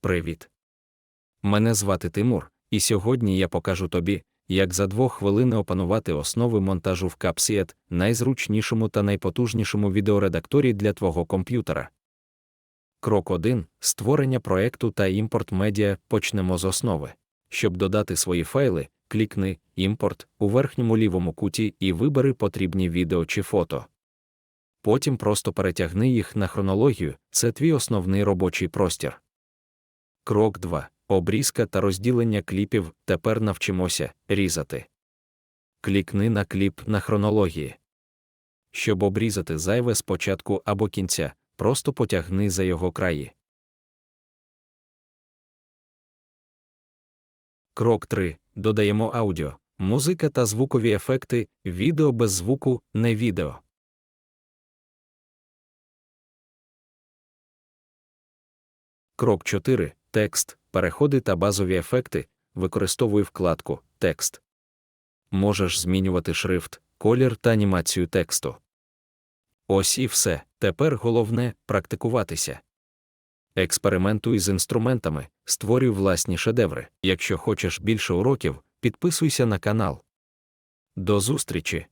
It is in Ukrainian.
Привіт. Мене звати Тимур, і сьогодні я покажу тобі, як за двох хвилин опанувати основи монтажу в CapSeed, найзручнішому та найпотужнішому відеоредакторі для твого комп'ютера. Крок 1. Створення проекту та імпорт медіа почнемо з основи. Щоб додати свої файли, клікни Імпорт у верхньому лівому куті і вибери потрібні відео чи фото. Потім просто перетягни їх на хронологію, це твій основний робочий простір. Крок 2. Обрізка та розділення кліпів. Тепер навчимося різати. Клікни на кліп на хронології. Щоб обрізати зайве з початку або кінця, просто потягни за його краї. Крок 3. Додаємо аудіо, музика та звукові ефекти, відео без звуку, не відео. Крок 4. Текст, переходи та базові ефекти. Використовуй вкладку Текст. Можеш змінювати шрифт, колір та анімацію тексту. Ось і все. Тепер головне практикуватися. Експериментуй з інструментами, створюй власні шедеври. Якщо хочеш більше уроків, підписуйся на канал. До зустрічі!